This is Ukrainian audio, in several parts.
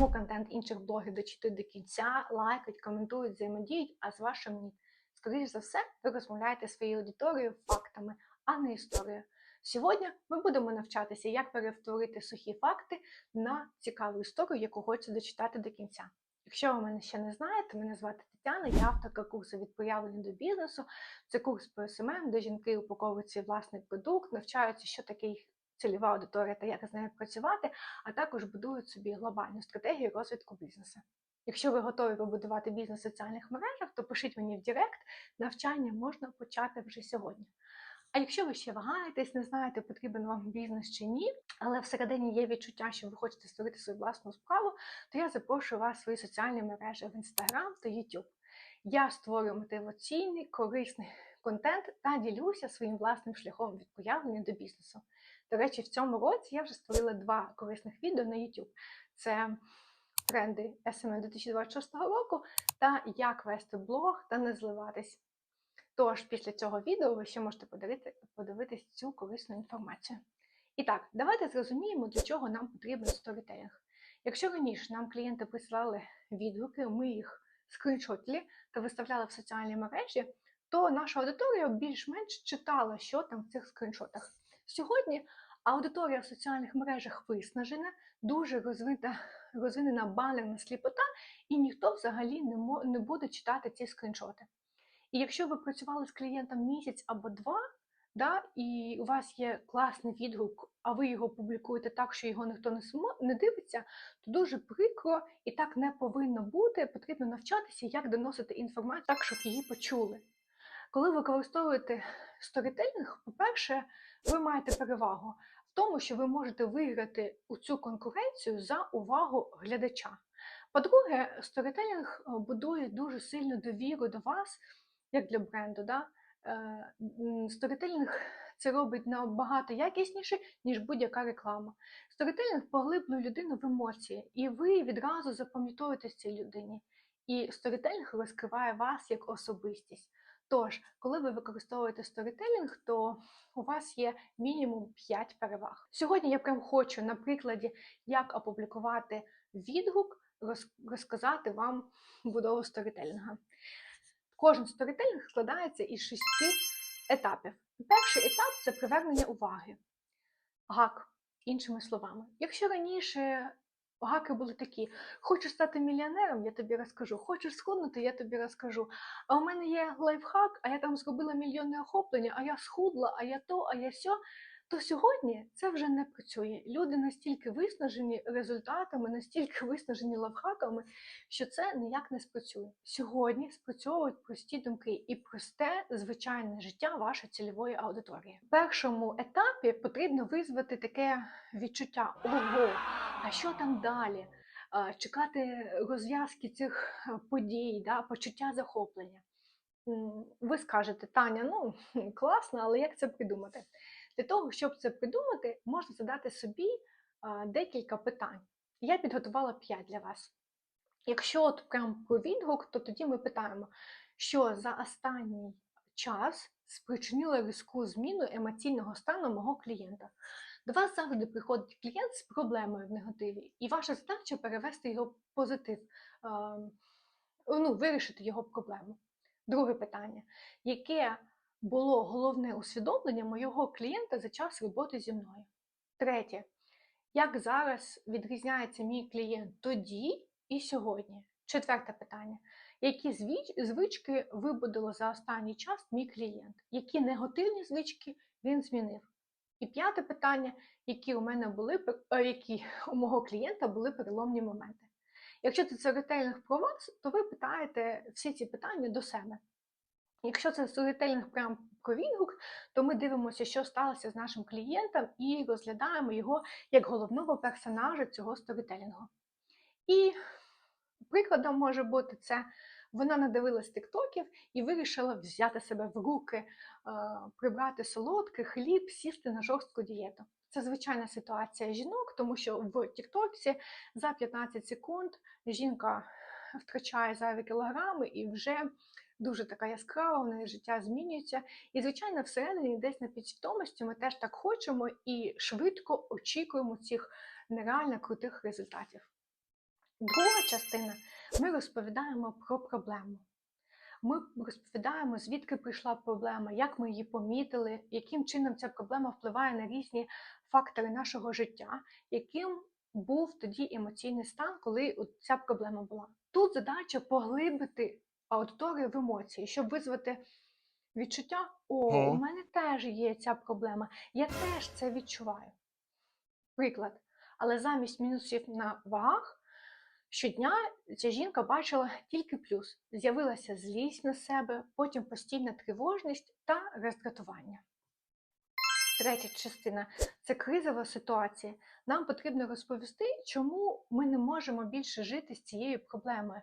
Чому контент інших блогерів дочитують до кінця, лайкають, коментують, взаємодіють, а з вашим ні? Скоріше за все, ви розмовляєте своєю аудиторією фактами, а не історією. Сьогодні ми будемо навчатися, як перетворити сухі факти на цікаву історію, яку хочеться дочитати до кінця. Якщо ви мене ще не знаєте, мене звати Тетяна, я авторка курсу від проявлення до бізнесу. Це курс по СММ, де жінки упаковують свій власний продукт, навчаються, що таке їх цільова аудиторія та як з нею працювати, а також будують собі глобальну стратегію розвитку бізнесу. Якщо ви готові побудувати бізнес в соціальних мережах, то пишіть мені в Директ, навчання можна почати вже сьогодні. А якщо ви ще вагаєтесь, не знаєте, потрібен вам бізнес чи ні, але всередині є відчуття, що ви хочете створити свою власну справу, то я запрошую вас в свої соціальні мережі в Instagram та YouTube. Я створюю мотиваційний, корисний контент та ділюся своїм власним шляхом від появлення до бізнесу. До речі, в цьому році я вже створила два корисних відео на YouTube. Це тренди SMM 2026 року та як вести блог та не зливатись. Тож, після цього відео ви ще можете подивити, подивитись цю корисну інформацію. І так, давайте зрозуміємо, для чого нам потрібен сторітелінг. Якщо раніше нам клієнти присилали відгуки, ми їх скріншотили та виставляли в соціальні мережі, то наша аудиторія більш-менш читала, що там в цих скріншотах. Сьогодні аудиторія в соціальних мережах виснажена, дуже розвинена, розвинена банерна сліпота, і ніхто взагалі не, мо, не буде читати ці скріншоти. І якщо ви працювали з клієнтом місяць або два, да, і у вас є класний відгук, а ви його публікуєте так, що його ніхто не не дивиться, то дуже прикро і так не повинно бути. Потрібно навчатися, як доносити інформацію так, щоб її почули. Коли ви використовуєте сторітелінг, по-перше, ви маєте перевагу в тому, що ви можете виграти у цю конкуренцію за увагу глядача. По-друге, сторітелінг будує дуже сильну довіру до вас, як для бренду. Да? Сторітелінг це робить набагато якісніше, ніж будь-яка реклама. Сторітелінг поглиблює людину в емоції, і ви відразу запам'ятовуєтесь цій людині. І сторітелінг розкриває вас як особистість. Тож, коли ви використовуєте сторітелінг, то у вас є мінімум 5 переваг. Сьогодні я прям хочу на прикладі, як опублікувати відгук, розказати вам будову сторітелінга. Кожен сторітелінг складається із шести етапів. Перший етап це привернення уваги. Гак, іншими словами. Якщо раніше Гаки були такі: хочу стати мільйонером, я тобі розкажу. Хочеш схуднути, я тобі розкажу. А у мене є лайфхак, а я там зробила мільйонне охоплення, а я схудла, а я то, а я сьо. То сьогодні це вже не працює. Люди настільки виснажені результатами, настільки виснажені лавхаками, що це ніяк не спрацює. Сьогодні спрацьовують прості думки і просте звичайне життя вашої цільової аудиторії. В першому етапі потрібно визвати таке відчуття ого, а що там далі? Чекати розв'язки цих подій, да, почуття захоплення. Ви скажете, Таня, ну класно, але як це придумати? Для того, щоб це придумати, можна задати собі декілька питань. Я підготувала 5 для вас. Якщо от прям про відгук, то тоді ми питаємо, що за останній час спричинило різку зміну емоційного стану мого клієнта. До вас завжди приходить клієнт з проблемою в негативі, і ваша задача перевести його позитив, ну, вирішити його проблему. Друге питання, яке було головне усвідомлення моєго клієнта за час роботи зі мною. Третє. Як зараз відрізняється мій клієнт тоді і сьогодні? Четверте питання. Які звички вибудило за останній час мій клієнт? Які негативні звички він змінив? І п'яте питання, які у мене були, які у мого клієнта були переломні моменти. Якщо це ретельних про вас, то ви питаєте всі ці питання до себе. Якщо це сторітелінг прямо про відгук, то ми дивимося, що сталося з нашим клієнтом, і розглядаємо його як головного персонажа цього сторітелінгу. І прикладом може бути це. Вона надивилась тіктоків і вирішила взяти себе в руки, прибрати солодкий хліб, сісти на жорстку дієту. Це звичайна ситуація жінок, тому що в Тіктоці за 15 секунд жінка втрачає зайві кілограми і вже дуже така яскрава, в неї життя змінюється. І, звичайно, всередині, десь на підсвідомості ми теж так хочемо і швидко очікуємо цих нереально крутих результатів. Друга частина ми розповідаємо про проблему. Ми розповідаємо, звідки прийшла проблема, як ми її помітили, яким чином ця проблема впливає на різні фактори нашого життя, яким був тоді емоційний стан, коли ця проблема була. Тут задача поглибити аудиторію в емоції, щоб визвати відчуття: о, у мене теж є ця проблема, я теж це відчуваю. Приклад. Але замість мінусів на вагах щодня ця жінка бачила тільки плюс. З'явилася злість на себе, потім постійна тривожність та роздратування. Третя частина це кризова ситуація. Нам потрібно розповісти, чому ми не можемо більше жити з цією проблемою,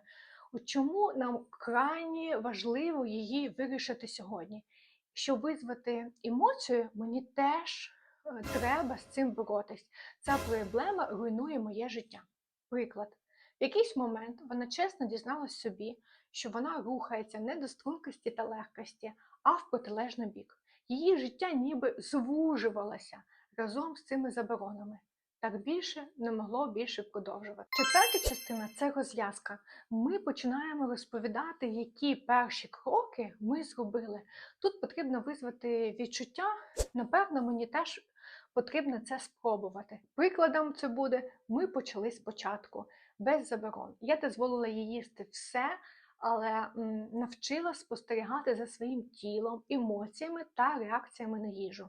От чому нам крайні важливо її вирішити сьогодні. Щоб визвати емоцію, мені теж е, треба з цим боротись. Ця проблема руйнує моє життя. Приклад. В якийсь момент вона чесно дізналась собі, що вона рухається не до стрункості та легкості, а в протилежний бік. Її життя ніби звужувалося разом з цими заборонами. Так більше не могло більше продовжувати. Четверта частина це розв'язка. Ми починаємо розповідати, які перші кроки ми зробили. Тут потрібно визвати відчуття. Напевно, мені теж потрібно це спробувати. Прикладом це буде: ми почали спочатку без заборон. Я дозволила їй їсти все, але навчила спостерігати за своїм тілом, емоціями та реакціями на їжу.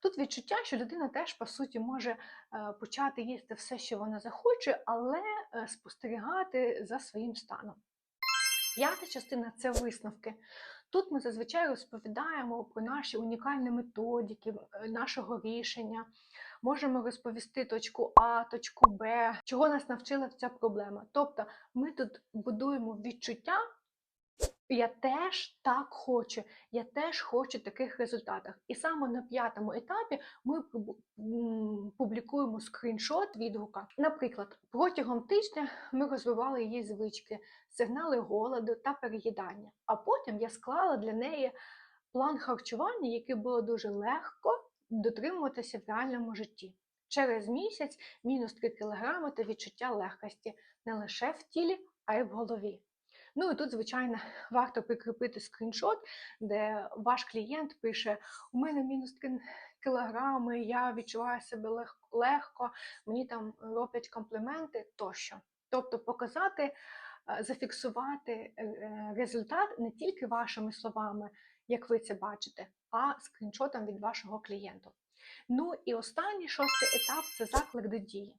Тут відчуття, що людина теж по суті може е, почати їсти все, що вона захоче, але е, спостерігати за своїм станом. П'ята частина це висновки. Тут ми зазвичай розповідаємо про наші унікальні методики е, нашого рішення. Можемо розповісти точку А, точку Б, чого нас навчила ця проблема. Тобто ми тут будуємо відчуття. Я теж так хочу, я теж хочу таких результатів. І саме на п'ятому етапі ми публікуємо скріншот відгука. Наприклад, протягом тижня ми розвивали її звички, сигнали голоду та переїдання. А потім я склала для неї план харчування, який було дуже легко дотримуватися в реальному житті. Через місяць мінус 3 кг та відчуття легкості не лише в тілі, а й в голові. Ну і тут, звичайно, варто прикріпити скріншот, де ваш клієнт пише: у мене мінус кілограми, я відчуваю себе легко, мені там роблять компліменти тощо. Тобто показати, е, зафіксувати е, е, результат не тільки вашими словами, як ви це бачите, а скріншотом від вашого клієнту. Ну і останній шостий етап це заклик до дії.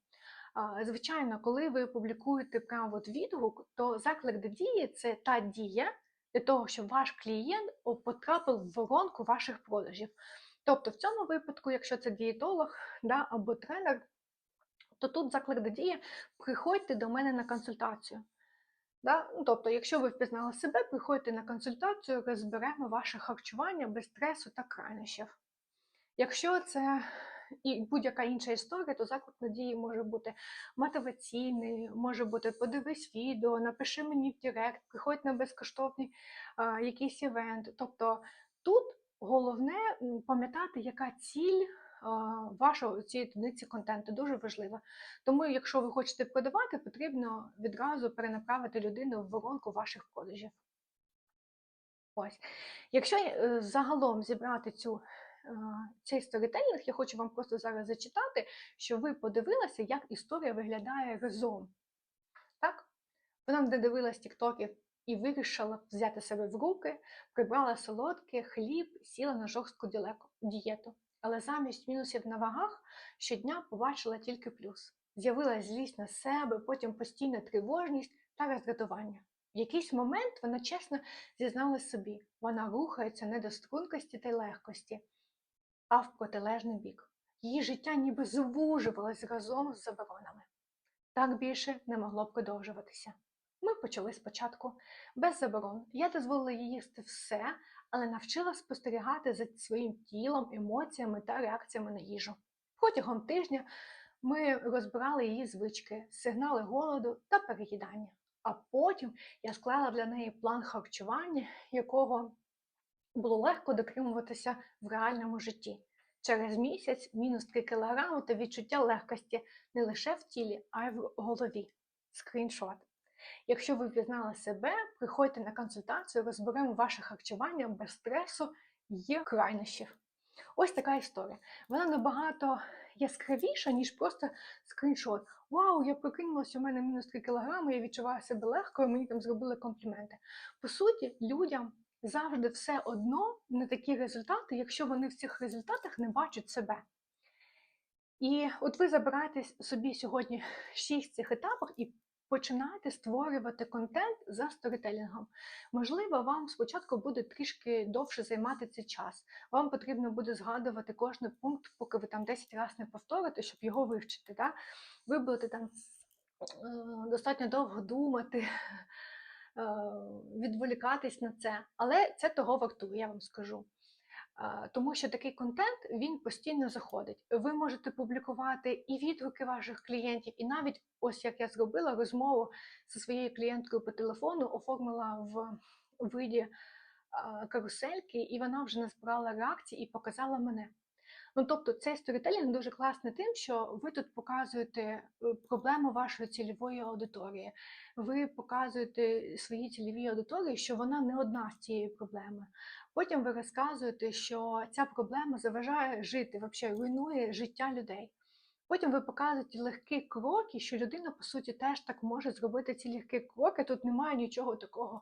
Звичайно, коли ви публікуєте прямо от відгук, то заклик до дії це та дія для того, щоб ваш клієнт потрапив в воронку ваших продажів. Тобто, в цьому випадку, якщо це дієтолог да, або тренер, то тут заклик до дії приходьте до мене на консультацію. Да? Ну, тобто, якщо ви впізнали себе, приходьте на консультацію, розберемо ваше харчування без стресу та крайнощів. Якщо це і будь-яка інша історія, то заклик надії може бути мотиваційний, може бути подивись відео, напиши мені в Директ, приходь на безкоштовний а, якийсь івент. Тобто тут головне пам'ятати, яка ціль а, вашої цієї одиниці контенту дуже важлива. Тому, якщо ви хочете продавати, потрібно відразу перенаправити людину в воронку ваших продажів. Ось. Якщо е, загалом зібрати цю цей сторітелінг, я хочу вам просто зараз зачитати, що ви подивилися, як історія виглядає разом. Так? Вона не дивилась тіктоків і вирішила взяти себе в руки, прибрала солодке, хліб, сіла на жорстку дієту. Але замість мінусів на вагах щодня побачила тільки плюс. З'явилась злість на себе, потім постійна тривожність та роздратування. В якийсь момент вона чесно зізналась собі, вона рухається не до стрункості та легкості, а в протилежний бік. Її життя ніби звужувалось разом з заборонами. Так більше не могло продовжуватися. Ми почали спочатку без заборон. Я дозволила їй їсти все, але навчила спостерігати за своїм тілом, емоціями та реакціями на їжу. Протягом тижня ми розбирали її звички, сигнали голоду та переїдання. А потім я склала для неї план харчування, якого було легко дотримуватися в реальному житті. Через місяць мінус 3 кг та відчуття легкості не лише в тілі, а й в голові. скріншот. Якщо ви впізнали себе, приходьте на консультацію, розберемо ваше харчування без стресу і крайнощів. Ось така історія. Вона набагато яскравіша, ніж просто скріншот. Вау, я прокинулася, у мене мінус 3 кілограми, я відчуваю себе легко, і мені там зробили компліменти. По суті, людям завжди все одно на такі результати, якщо вони в цих результатах не бачать себе. І от ви забираєте собі сьогодні шість цих етапів і починаєте створювати контент за сторітелінгом. Можливо, вам спочатку буде трішки довше займати цей час. Вам потрібно буде згадувати кожний пункт, поки ви там 10 разів не повторите, щоб його вивчити. Да? Ви будете там е, достатньо довго думати, відволікатись на це, але це того вартує, я вам скажу. Е, Тому що такий контент він постійно заходить. Ви можете публікувати і відгуки ваших клієнтів, і навіть ось як я зробила розмову зі своєю клієнткою по телефону, оформила в виді е, карусельки, і вона вже назбирала реакції і показала мене. Ну, тобто, цей сторітелінг дуже класний тим, що ви тут показуєте е, проблему вашої цільової аудиторії. Ви показуєте своїй цільовій аудиторії, що вона не одна з цією проблемою. Потім ви розказуєте, що ця проблема заважає жити, взагалі руйнує життя людей. Потім ви показуєте легкі кроки, що людина, по суті, теж так може зробити ці легкі кроки. Тут немає нічого такого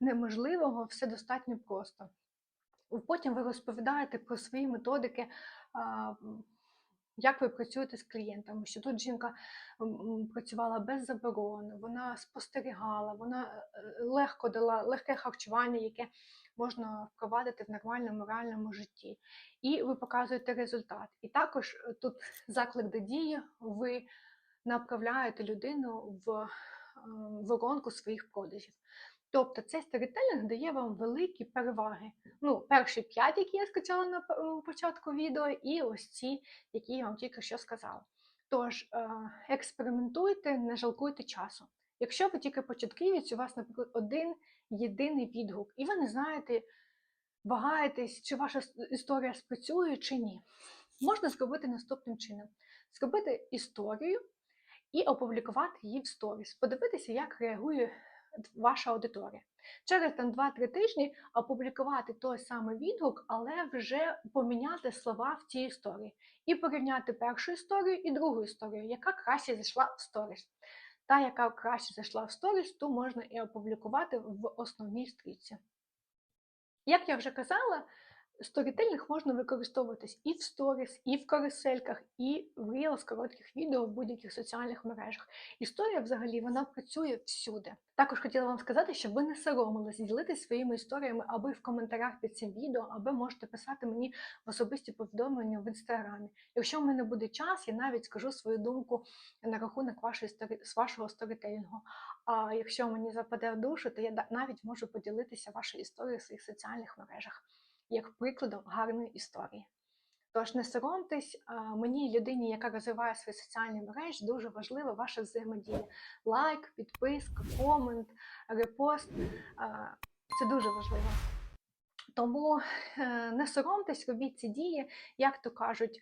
неможливого, все достатньо просто. Потім ви розповідаєте про свої методики, як ви працюєте з клієнтами, що тут жінка працювала без заборони, вона спостерігала, вона е, е, легко дала легке харчування, яке можна впровадити в нормальному реальному житті. І ви показуєте результат. І також е, тут заклик до дії, ви направляєте людину в воронку своїх продажів. Тобто цей сторітелінг дає вам великі переваги. Ну, перші п'ять, які я сказала на початку відео, і ось ці, які я вам тільки що сказала. Тож е, експериментуйте, не жалкуйте часу. Якщо ви тільки початківець, у вас, наприклад, один єдиний відгук, і ви не знаєте, вагаєтесь, чи ваша історія спрацює чи ні, можна зробити наступним чином: зробити історію і опублікувати її в сторіс, подивитися, як реагує ваша аудиторія. Через там 2-3 тижні опублікувати той самий відгук, але вже поміняти слова в цій історії. І порівняти першу історію і другу історію, яка краще зайшла в сторіс. Та, яка краще зайшла в сторіс, ту можна і опублікувати в основній стрічці. Як я вже казала, сторітелінг можна використовуватись і в сторіс, і в карусельках, і в рілс коротких відео в будь-яких соціальних мережах. Історія взагалі вона працює всюди. Також хотіла вам сказати, щоб ви не соромились ділитися своїми історіями або в коментарях під цим відео, або можете писати мені в особисті повідомлення в інстаграмі. Якщо в мене буде час, я навіть скажу свою думку на рахунок вашої сторі... з вашого сторітелінгу. А якщо мені западе в душу, то я навіть можу поділитися вашою історією в своїх соціальних мережах як прикладом гарної історії. Тож не соромтесь, мені, людині, яка розвиває свої соціальні мережі, дуже важлива ваша взаємодія. Лайк, підписка, комент, репост. Це дуже важливо. Тому е, не соромтесь, робіть ці дії, як то кажуть.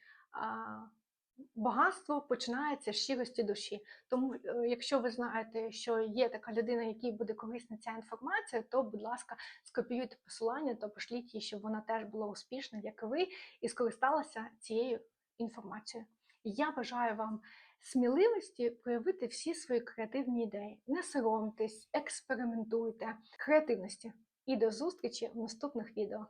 Багатство починається з щирості душі. Тому, е, якщо ви знаєте, що є така людина, якій буде корисна ця інформація, то, будь ласка, скопіюйте посилання та пошліть їй, щоб вона теж була успішна, як і ви, і скористалася цією інформацією. Я бажаю вам сміливості проявити всі свої креативні ідеї. Не соромтесь, експериментуйте, креативності. І до зустрічі в наступних відео.